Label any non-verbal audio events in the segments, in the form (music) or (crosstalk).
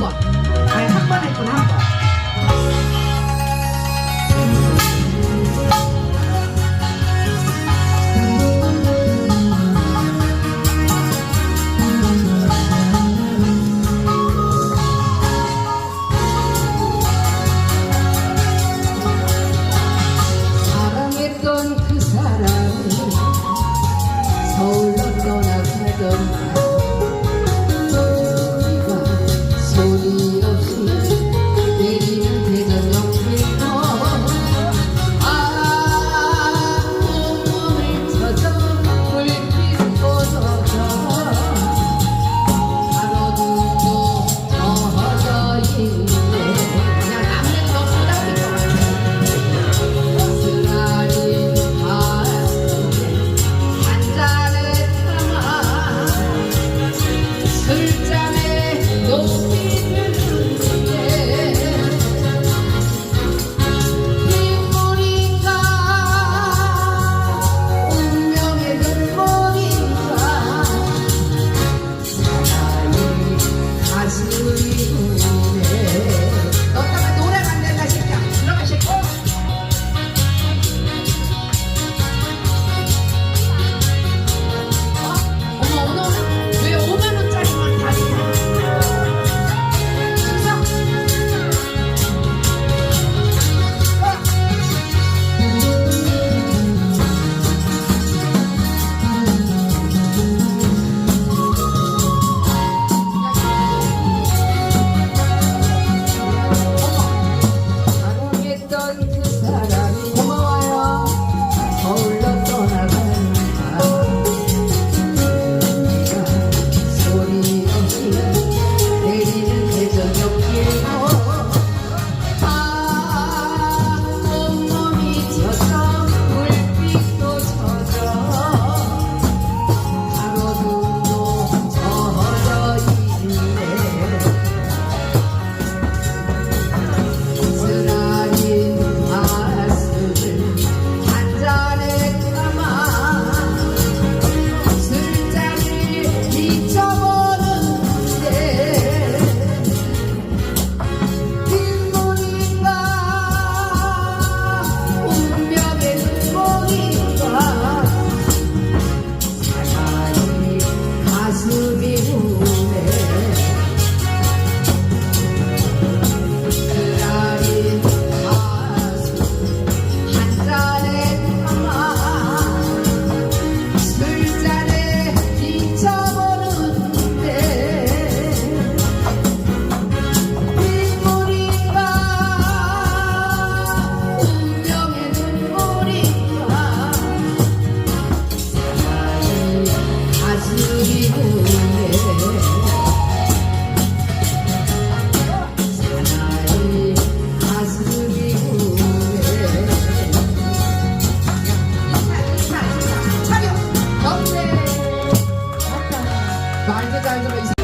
对。Lagi kita.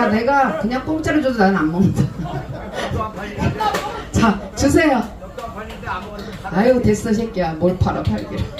야 내가 그냥 공짜로 줘도 나는 안 먹는다. 자 주세요. 아유 됐어 새끼야. 뭘 팔아 팔기를.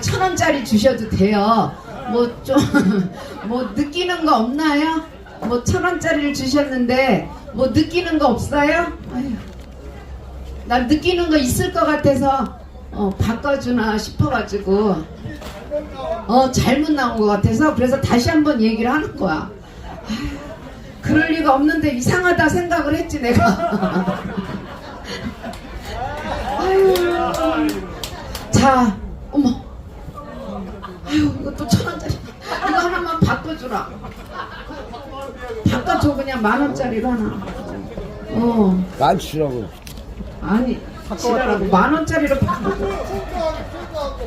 천 원짜리 주셔도 돼요. 뭐좀 (laughs) 뭐 느끼는 거 없나요? 뭐 천 원짜리를 주셨는데 뭐 느끼는 거 없어요? 아휴. 난 느끼는 거 있을 것 같아서 어, 바꿔주나 싶어가지고 어 잘못 나온 것 같아서 그래서 다시 한번 얘기를 하는 거야. 아휴, 그럴 리가 없는데 이상하다 생각을 했지 내가. (laughs) 아유, 자, 아유 이거 또천 원짜리 이거 하나만 바꿔주라. 바꿔줘 그냥 만 원짜리로 하나. 어. 만 주라고. 아니 지랄하고 만 원짜리로 바꿔줘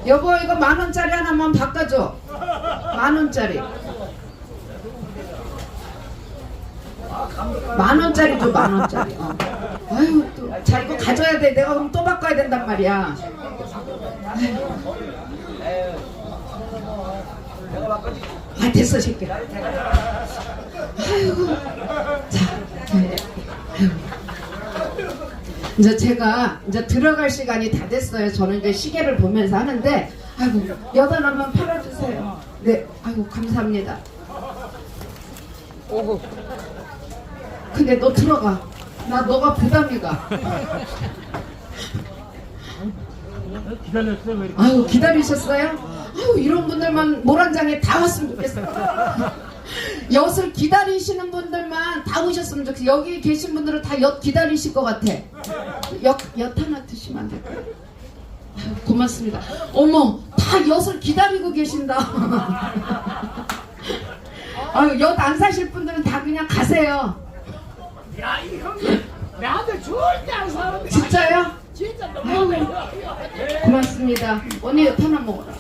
여보 이거 만 원짜리 하나만 바꿔줘 만 원짜리 만 원짜리 줘만 원짜리 어. 아유 또자 이거 가져야 돼 내가 그럼 또 바꿔야 된단 말이야 아유. 아 됐어 새끼 아이고 자 네. 아유. 이제 제가 이제 들어갈 시간이 다 됐어요. 저는 이제 시계를 보면서 하는데, 아이고 여덟 한번 팔아주세요. 네, 아이고 감사합니다. 오고. 근데 너 들어가. 나 너가 부담이 가. 기다렸어요 왜 이렇게 아유 기다리셨어요? 아유 이런 분들만 모란장에 다 왔으면 좋겠어요. (laughs) 엿을 기다리시는 분들만 다 오셨으면 좋겠어요. 여기 계신 분들은 다 엿 기다리실 것 같아. 엿, 엿 하나 드시면 안 될까요? 아유, 고맙습니다. 어머, 다 엿을 기다리고 계신다. (laughs) 아유, 엿안 사실 분들은 다 그냥 가세요. 야이 형님 나한테 절대 안 사는데 진짜요? 고맙습니다. 언니 엿 하나 먹어라.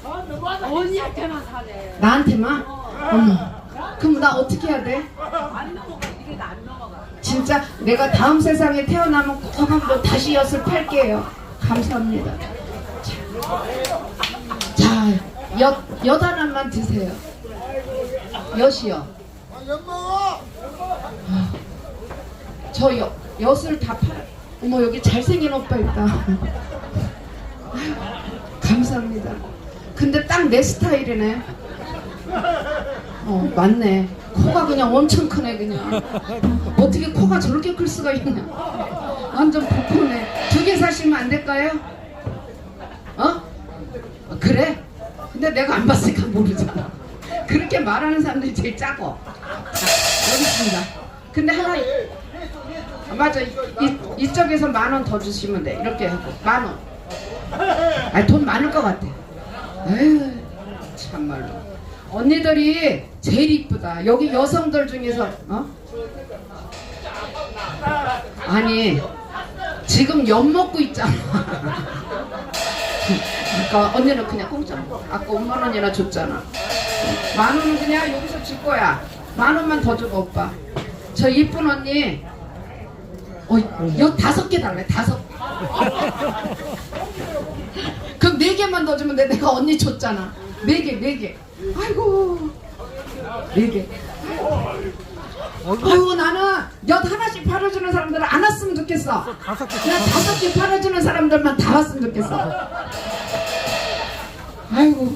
언니한테만 사네. 나한테만? 어머. 그럼 나 어떻게 해야 돼? 안 넘어가. 이게 안 넘어가. 진짜 내가 다음 세상에 태어나면 꼭 한번 다시 엿을 팔게요. 감사합니다. 자, 엿, 엿 하나만 드세요. 엿이요. 아, 저 엿, 엿을 다 팔. 어머 여기 잘생긴 오빠 있다. 감사합니다. 근데 딱 내 스타일이네. 어 맞네. 코가 그냥 엄청 크네 그냥. 어떻게 코가 저렇게 클 수가 있냐. 완전 복코네. 두 개 사시면 안 될까요? 어? 어, 그래? 근데 내가 안 봤으니까 모르잖아. 그렇게 말하는 사람들이 제일 작어. 자, 여기 있습니다. 근데 하나 아, 맞아 이, 이, 이쪽에서 만 원 더 주시면 돼 이렇게 하고 만 원. 아니 돈 많을 것 같아. 에휴 참말로. 언니들이 제일 이쁘다. 여기 여성들 중에서 어? 아니 지금 엿 먹고 있잖아. 그러니까 언니는 그냥 공짜. 아까 5만 원이나 줬잖아. 만 원은 그냥 여기서 줄 거야. 만 원만 더 줘봐 오빠. 저 이쁜 언니. 어, 엿 다섯 개 달래. 다섯. 개. 그럼 네 개만 더 주면 돼. 내가 언니 줬잖아. 네 개, 네 개. 아이고. 네 개. 아이고 나는 엿 하나씩 팔아주는 사람들은 안 왔으면 좋겠어. 그냥 다섯 개 팔아주는 사람들만 다 왔으면 좋겠어. 아이고.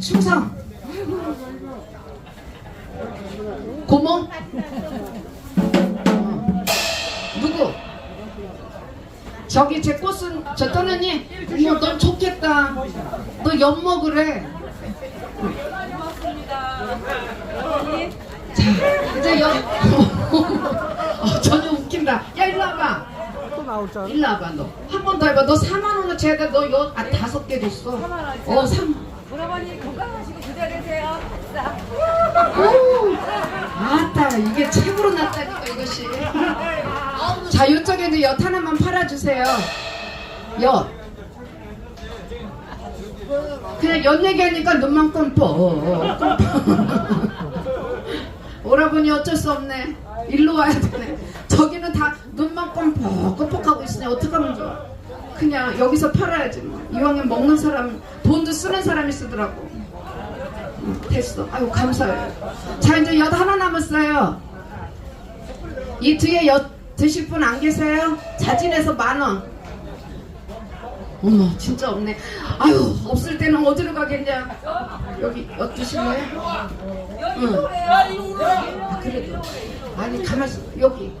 충성. 아이고. 고모? 저기 제 꽃은 저 떠느니 어머 넌 좋겠다. 너 엿 먹으래. 자 이제 엿. (laughs) 어, 전혀 웃긴다. 야 일로 와봐? 일로 와봐 너. 한 번 더 해봐. 너 4만 원을 제가 너엿 아, 다섯 개 줬어. 어 3만 오라버니 건강하시고 기다리세요. 아따 이게 최고로 났다니까 이것이 자 이쪽에 이제 엿 하나만 팔아주세요. 엿. 그냥 엿 얘기하니까 눈만 껌뻑. (laughs) 오라버니 어쩔 수 없네. 일로 와야 되네. 저기는 다 눈만 껌뻑 껌뻑하고 있으니 어떡하면 좋아. 그냥 여기서 팔아야지 뭐. 이왕에 먹는 사람 돈도 쓰는 사람이 쓰더라고. 됐어. 아유 감사해요. 자 이제 엿 하나 남았어요. 이 뒤에 엿 드실 분 안 계세요? 자진해서 만 원. 어머 진짜 없네 아유 없을 때는 어디로 가겠냐 여기 엿드실래? 여기 응. 아, 그래도 아니 가만있어 여기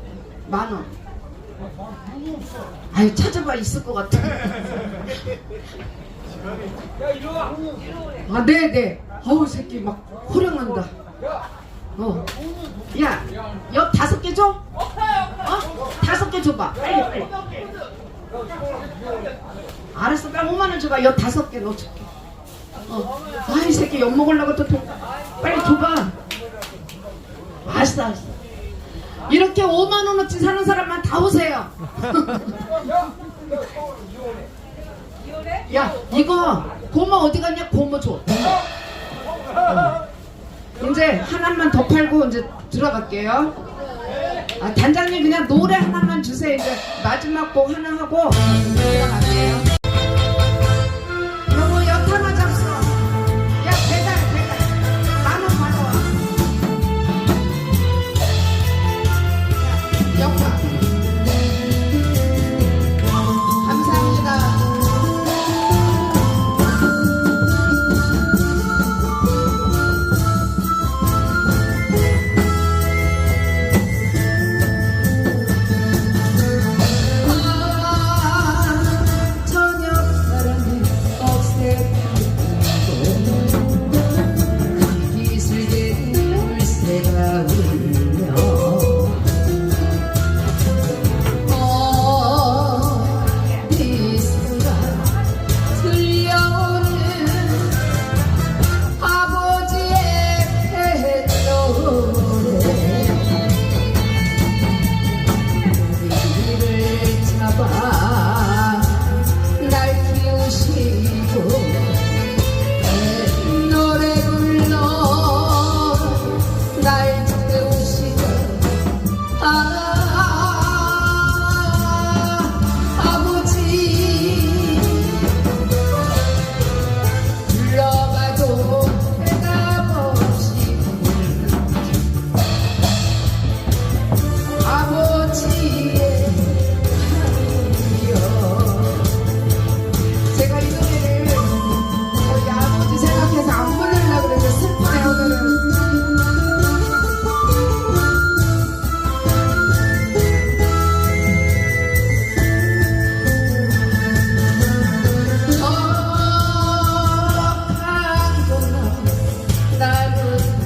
만원 아유 찾아봐 있을 것 같아 아 네네 어우 새끼 막 호령한다 어 야 옆 다섯 개 줘? 어? 다섯 개 줘봐. 빨리 빨리. 알았어 딱 5만 원 줘봐. 옆 다섯 개 넣어줄게. 어. 아 이 새끼 엿 먹으려고 또 돈... 빨리 줘봐. 알았어 알았어. 이렇게 5만 원어치 사는 사람만 다 오세요. (laughs) 야 이거 고모 어디 갔냐? 고모 줘. 어. 이제 하나만 더 팔고 이제 들어갈게요. 아, 단장님 그냥 노래 하나만 주세요. 이제 마지막 곡 하나 하고 들어갈게요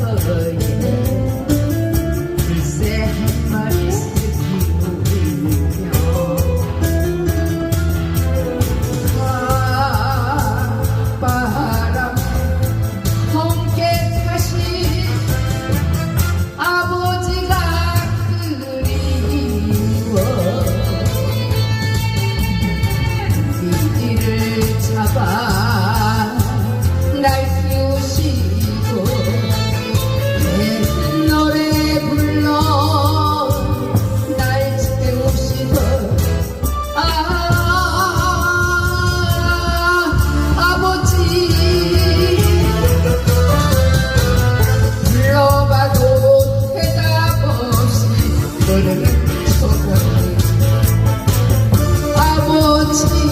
Oh, yeah. Thank you.